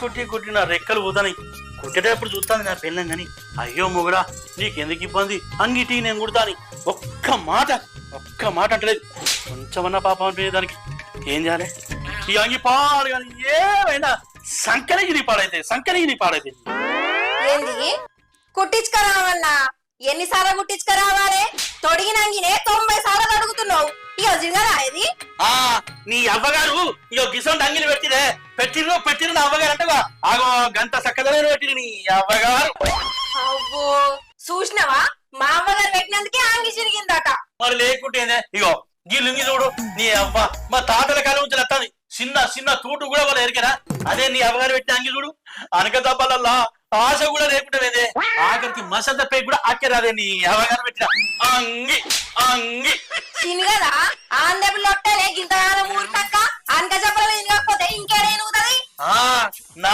కొట్టి కొట్టి నా రెక్కలు ఊతాయి కుట్టేటప్పుడు చూస్తాను నా పెళ్ళం గాని. అయ్యో మొగుడా నీకెందుకు ఇబ్బంది? అంగిటి నేను కుడతాని ఒక్క మాట ఒక్క మాట అంటలేదు. కొంచెమన్నా పాపం అనిపించే దానికి. ఏం చేయాలి? ఈ అంగి పాడు కానీ ఏమైనా సంకరగిరి పాడైతే సంకరగిరి పాడైతే. ఏంది? కుట్టించుకురావన్నా ఎన్నిసార్లు కుట్టించుకురావాలి తొడిగినంగినే తొంభై సార్లు అడుగుతున్నావు. ఇక జింగరా ఇది? ఆ నీ అవ్వగారు ఇగో గిసొంటి అంగిలి పెట్టిరే పెట్టిరు పెట్టిరు నా అవ్వగారు అంటే ఆగో గంట సక్కదమైన పెట్టిరు నీ అవ్వగారు. అవ్వో. చూసినావా? మా అమ్మగారు పెట్టినందుకే ఆంగి చిరిగిందట. మరి లేకుంటేనే ఇగో గీ లుంగి చూడు నీ అవ్వ. మా తాతల కాలం నుంచి వస్తుంది చిన్న చిన్న తూటు కూడా వాళ్ళు ఎరికరా అదే నీ అవ్వగారు పెట్టిన అంగి చూడు. అనక దబ్బలల్లా ఆశ కూడా లేకుంటే ఆఖరికి మసంత పేరు కూడా అక్కరాదే నీ అవగాహన పెట్టిన. అంగి అంగి. తినగదా